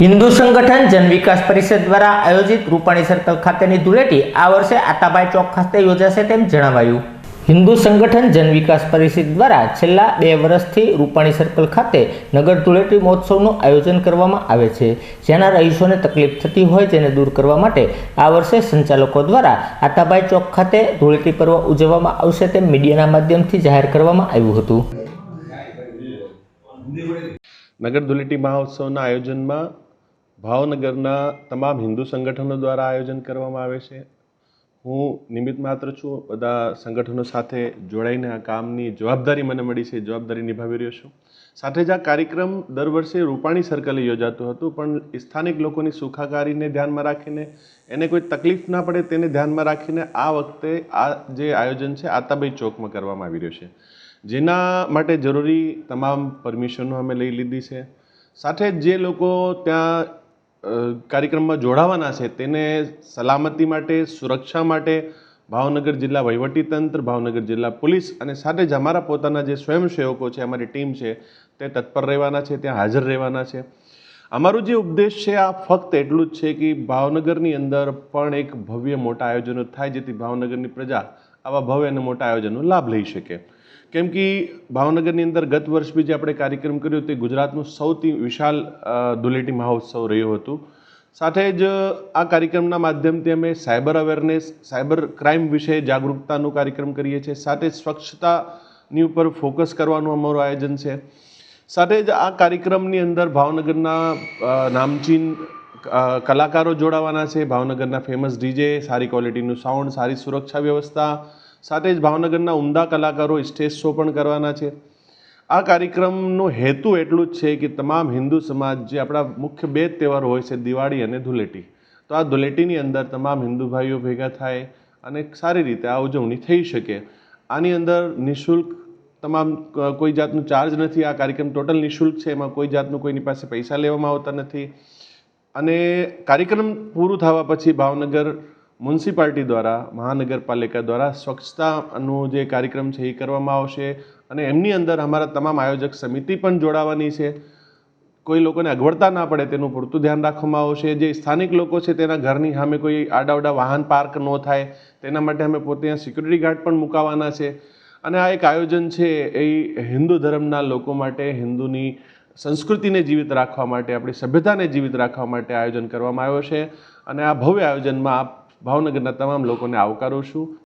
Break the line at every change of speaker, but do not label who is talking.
હિન્દુ સંગઠન જન વિકાસ પરિષદ દ્વારા આયોજિત રૂપાણી સર્કલ ખાતેની ધૂળેટી આ વર્ષે આતાબાઈ ચોક ખાતે યોજાશે તેમ જણાવાયું. હિન્દુ સંગઠન જન વિકાસ પરિષદ દ્વારા છેલ્લા બે વર્ષથી રૂપાણી સર્કલ ખાતે નગર ધૂળેટી મહોત્સવનું આયોજન કરવામાં આવે છે. જેના રહીશોને તકલીફ થતી હોય તેને દૂર કરવા માટે આ વર્ષે સંચાલકો દ્વારા આતાબાઈ ચોક ખાતે ધૂળેટી પર્વ ઉજવવામાં આવશે તેમ મીડિયાના માધ્યમથી જાહેર કરવામાં આવ્યું હતું.
નગર ધૂળેટી મહોત્સવના આયોજનમાં ભાવનગરના તમામ હિન્દુ સંગઠનો દ્વારા આયોજન કરવામાં આવે છે. હું નિમિત્ત માત્ર છું. બધા સંગઠનો સાથે જોડાઈને આ કામની જવાબદારી મને મળી છે. જવાબદારી નિભાવી રહ્યો છું. સાથે જ આ કાર્યક્રમ દર વર્ષે રૂપાણી સર્કલે યોજાતું હતું, પણ સ્થાનિક લોકોની સુખાકારીને ધ્યાનમાં રાખીને, એને કોઈ તકલીફ ના પડે તેને ધ્યાનમાં રાખીને આ વખતે આ જે આયોજન છે, આતાબાઈ ચોકમાં કરવામાં આવી રહ્યું છે. જેના માટે જરૂરી તમામ પરમિશનો અમે લઈ લીધી છે. સાથે જ લોકો ત્યાં કાર્યક્રમમાં જોડાવાના છે. તેને સલામતી માટે, સુરક્ષા માટે ભાવનગર જિલ્લા વહીવટીતંત્ર ભાવનગર જિલ્લા પોલીસ અને સાથે જ અમારા પોતાના જે સ્વયંસેવકો છે, અમારી ટીમ છે, તે તત્પર રહેવાના છે, ત્યાં હાજર રહેવાના છે. અમારું જે ઉપદેશ છે, આ ફક્ત એટલું જ છે કે ભાવનગરની અંદર પણ એક ભવ્ય મોટા આયોજનો થાય, જેથી ભાવનગરની પ્રજા આવા ભવ્ય અને મોટા આયોજનનો લાભ લઈ શકે. કેમ કે ભાવનગરની અંદર ગત વર્ષ બી જે આપણે કાર્યક્રમ કર્યો તે ગુજરાતનું સૌથી વિશાળ અ, ધૂળેટી મહોત્સવ રહ્યું હતું. સાથે જ આ કાર્યક્રમના માધ્યમથી અમે સાયબર અવેરનેસ સાયબર ક્રાઇમ વિશે જાગૃતતાનો કાર્યક્રમ કરીએ છીએ. સાથે સ્વચ્છતાની ઉપર ફોકસ કરવાનું અમારું આયોજન છે. સાથે જ આ કાર્યક્રમની અંદર ભાવનગરના નામચીન કલાકારો જોડાવાના છે. ભાવનગરના ફેમસ ડીજે સારી ક્વોલિટીનું સાઉન્ડ સારી સુરક્ષા વ્યવસ્થા સાથે જ ભાવનગરના ઉમદા કલાકારો સ્ટેજ શો પણ કરવાના છે. આ કાર્યક્રમનો હેતુ એટલું જ છે કે તમામ હિન્દુ સમાજ જે આપણા મુખ્ય બે તહેવારો હોય છે, દિવાળી અને ધૂળેટી તો આ ધૂળેટીની અંદર તમામ હિન્દુ ભાઈઓ ભેગા થાય અને સારી રીતે આ ઉજવણી થઈ શકે. આની અંદર નિઃશુલ્ક તમામ કોઈ જાતનું ચાર્જ નથી. આ કાર્યક્રમ ટોટલ નિઃશુલ્ક છે. એમાં કોઈ જાતનું કોઈની પાસે પૈસા લેવામાં આવતા નથી. અને કાર્યક્રમ પૂરું થવા પછી ભાવનગર મ્યુનિસિપાલિટી દ્વારા, મહાનગરપાલિકા દ્વારા સ્વચ્છતાનું જે કાર્યક્રમ છે એ કરવામાં આવશે અને એમની અંદર અમારા તમામ આયોજક સમિતિ પણ જોડાવાની છે. કોઈ લોકોને અગવડતા ના પડે તેનું પૂરતું ધ્યાન રાખવામાં આવશે. જે સ્થાનિક લોકો છે તેના ઘરની સામે કોઈ આડાવડા વાહન પાર્ક ન થાય, તેના માટે અમે પોતે સિક્યુરિટી ગાર્ડ પણ મુકાવાના છે. અને આ એક આયોજન છે એ હિન્દુ ધર્મના લોકો માટે, હિન્દુની સંસ્કૃતિને જીવિત રાખવા માટે, આપણી સભ્યતાને જીવિત રાખવા માટે આયોજન કરવામાં આવ્યો છે. અને આ ભવ્ય આયોજનમાં આપ ભાવનગરના તમામ લોકોને આવકારું છું.